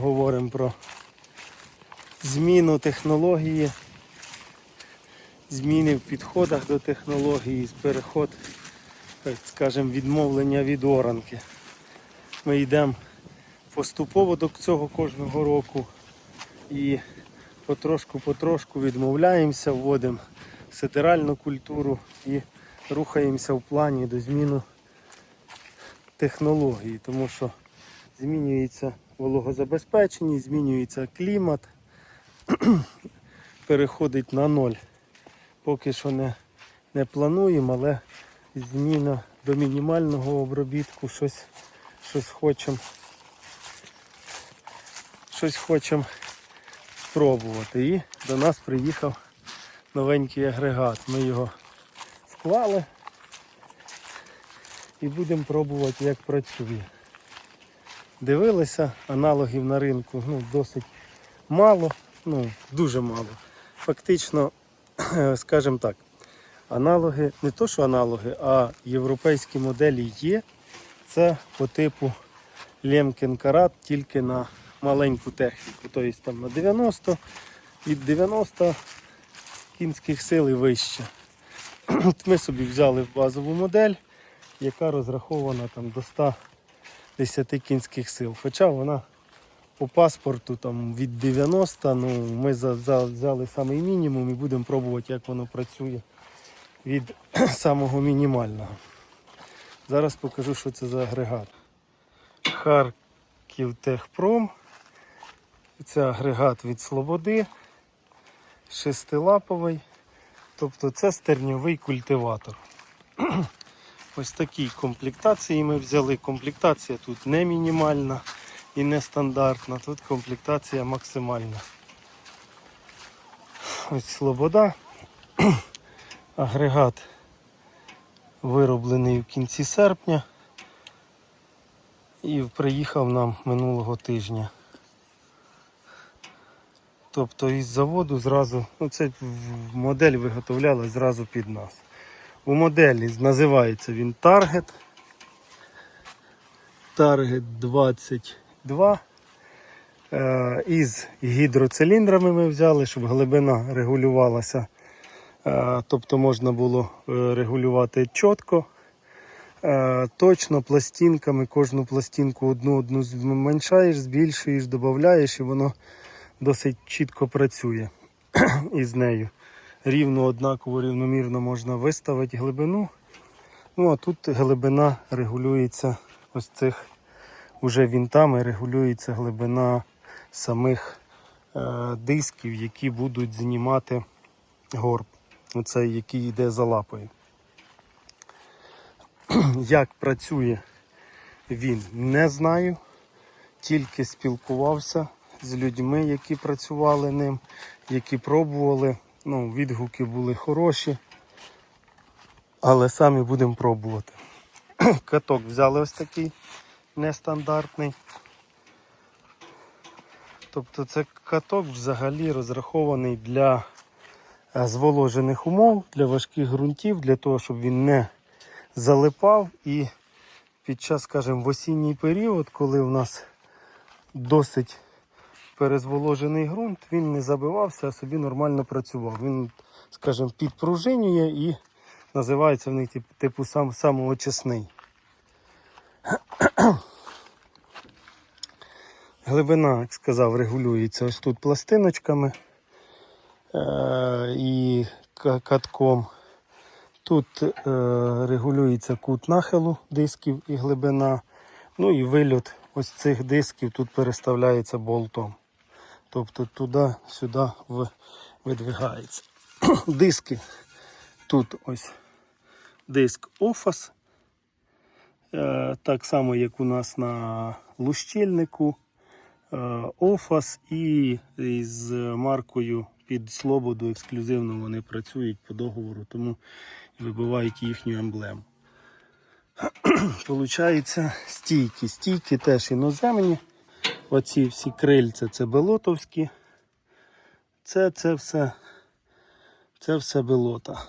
Поговоримо про зміну технології, зміни в підходах до технології, переход, так скажемо, відмовлення від оранки. Ми йдемо поступово до цього кожного року і потрошку-потрошку відмовляємося, вводимо сидеральну культуру і рухаємося в плані до зміну технології, тому що змінюється вологозабезпеченість, змінюється клімат, переходить на ноль. Поки що не, не плануємо, але зміна до мінімального обробітку, щось, щось хочемо. Щось хочемо спробувати. І до нас приїхав новенький агрегат. Ми його вклали і будемо пробувати, як працює. Дивилися, аналогів на ринку ну, досить мало, ну, дуже мало. Фактично, скажімо так, аналоги, не то що аналоги, а європейські моделі є. Це по типу Лемкін Карат тільки на маленьку техніку. Тобто там на 90, від 90 кінських сил і вище. Ми собі взяли базову модель, яка розрахована там до 110 кінських сил. Хоча вона по паспорту там від 90, ну ми за, за, взяли самий мінімум і будемо пробувати, як воно працює від самого мінімального. Зараз покажу, що це за агрегат. Харків Техпром. Це агрегат від Слободи, шестилаповий. Тобто це стерньовий культиватор. Ось такій комплектації ми взяли. Комплектація тут не мінімальна і не стандартна, тут комплектація максимальна. Ось Слобода. Агрегат вироблений в кінці серпня і приїхав нам минулого тижня. Тобто із заводу зразу, ну це модель виготовлялась зразу під нас. У моделі називається він Target. Target 22. Е, із гідроциліндрами ми взяли, щоб глибина регулювалася. Е, тобто можна було е, регулювати чітко. Е, Точно пластинками, кожну пластинку одну-одну зменшаєш, збільшуєш, додаєш і воно досить чітко працює із нею. Рівно, однаково, рівномірно можна виставити глибину. Ну а тут глибина регулюється ось цих уже вінтами регулюється глибина самих е, дисків, які будуть знімати горб. Оцей, який йде за лапою. Як працює він, не знаю. Тільки спілкувався з людьми, які працювали ним, які пробували. Ну, відгуки були хороші. Але самі будемо пробувати. Каток взяли ось такий нестандартний. Тобто це каток взагалі розрахований для е, зволожених умов, для важких ґрунтів, для того, щоб він не залипав і під час, скажімо, в осінній період, коли у нас досить перезволожений ґрунт, він не забивався, а собі нормально працював. Він, скажімо, підпружинює і називається в них типу сам, самоочисний. Глибина, як сказав, регулюється ось тут пластиночками е- і катком. Тут е- регулюється кут нахилу дисків і глибина. Ну і вильот ось цих дисків тут переставляється болтом. Тобто туди-сюди видвигається. Диски. Тут ось диск Офас. Е, Так само, як у нас на лущильнику. Е, Офас і з маркою під Слободу ексклюзивно вони працюють по договору, тому вибивають їхню емблему. Получається стійки. Стійки теж іноземні. Оці всі крильця це белотовські. Це, це все. Це все белота.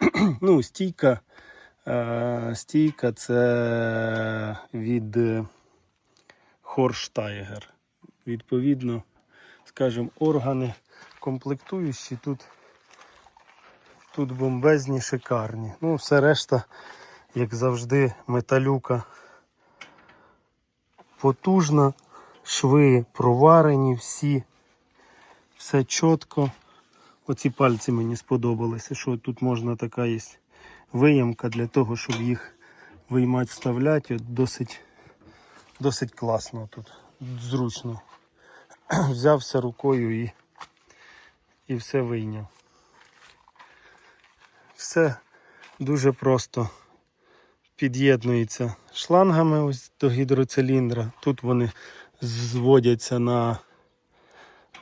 ну, стійка. Е, стійка це від Хорштайгер. Відповідно, скажімо, органи комплектуючі тут, тут бомбезні, шикарні. Ну, все решта, як завжди, металюка потужна, шви проварені всі, все чітко. Оці пальці мені сподобалися, що тут можна така є виямка для того, щоб їх виймати, вставляти. Досить, досить класно тут, зручно. Взявся рукою і, і все вийняв. Все дуже просто під'єднується шлангами ось до гідроциліндра. Тут вони зводяться на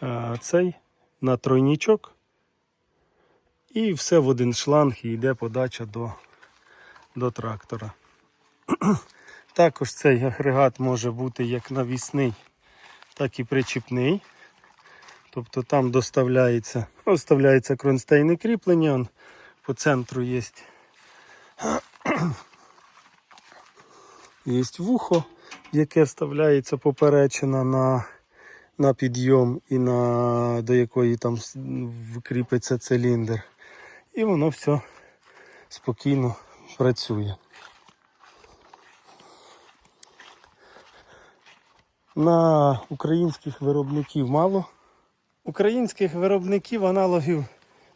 е, цей, на тройнічок. І все в один шланг і йде подача до, до трактора. Також цей агрегат може бути як навісний, так і причіпний. Тобто там доставляється, доставляється кронштейне кріплення, он по центру є, вухо, яке вставляється поперечина на, на підйом і на, до якої там викріпиться циліндр. І воно все спокійно працює. На українських виробників мало. Українських виробників аналогів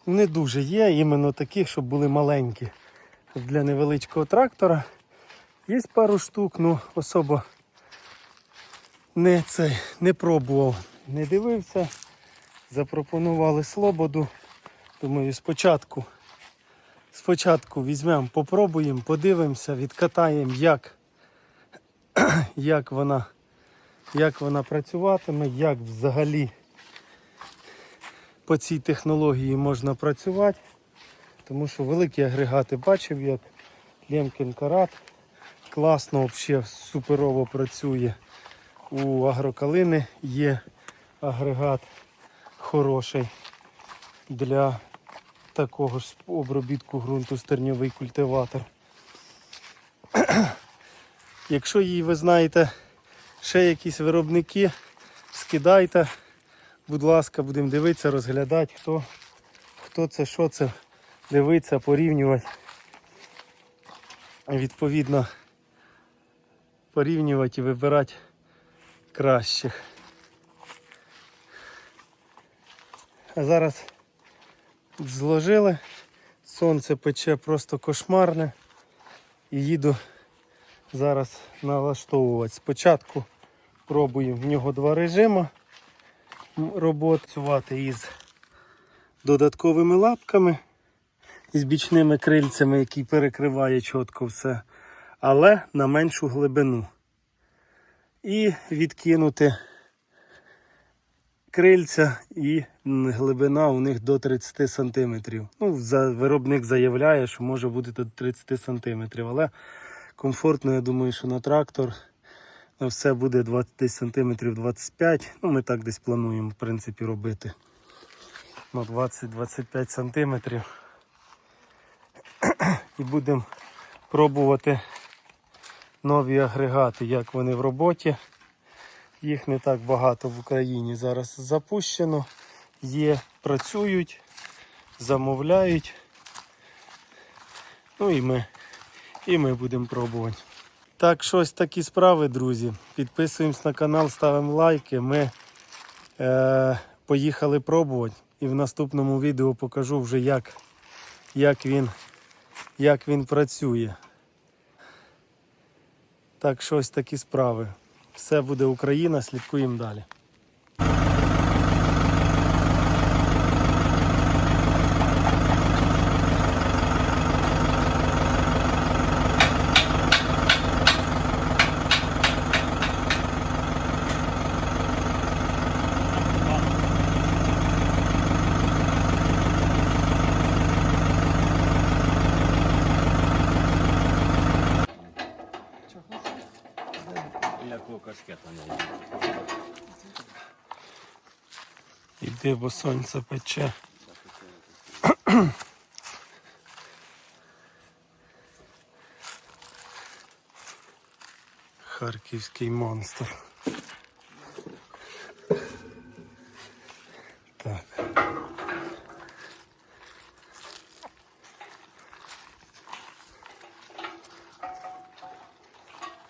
не дуже є, іменно таких, щоб були маленькі. Для невеличкого трактора є пару штук, ну особо не, це, не пробував, не дивився. Запропонували слободу. Думаю, спочатку, спочатку візьмемо, попробуємо, подивимося, відкатаємо, як, як, вона, як вона працюватиме, як взагалі по цій технології можна працювати. Тому що великі агрегати бачив, як Лемкін Карат. Класно, взагалі суперово працює. У агрокалини є агрегат хороший для такого ж обробітку ґрунту стерньовий культиватор. Якщо її ви знаєте ще якісь виробники, скидайте, будь ласка, будемо дивитися, розглядати, хто, хто це, що це, дивитися, порівнювати. Відповідно, порівнювати і вибирати кращих. А зараз зложили, сонце пече просто кошмарне. І їду зараз налаштовувати. Спочатку пробую в нього два режими працювати із додатковими лапками, із бічними крильцями, які перекриває чітко все, але на меншу глибину. І відкинути крильця і глибина у них до 30 см. Ну, виробник заявляє, що може бути до 30 см, але комфортно, я думаю, що на трактор на все буде 20 см 25 Ну, ми так десь плануємо, в принципі, робити. На 20-25 см. І будемо пробувати нові агрегати, як вони в роботі. Їх не так багато в Україні зараз запущено. Є, працюють, замовляють. Ну і ми, і ми будемо пробувати. Так, щось такі справи, друзі. Підписуємось на канал, ставимо лайки. Ми е, поїхали пробувати. І в наступному відео покажу вже як, як, він, як він працює. Так, щось такі справи. Все буде Україна, слідкуємо далі. Іди, бо сонце пече. Харківський монстр.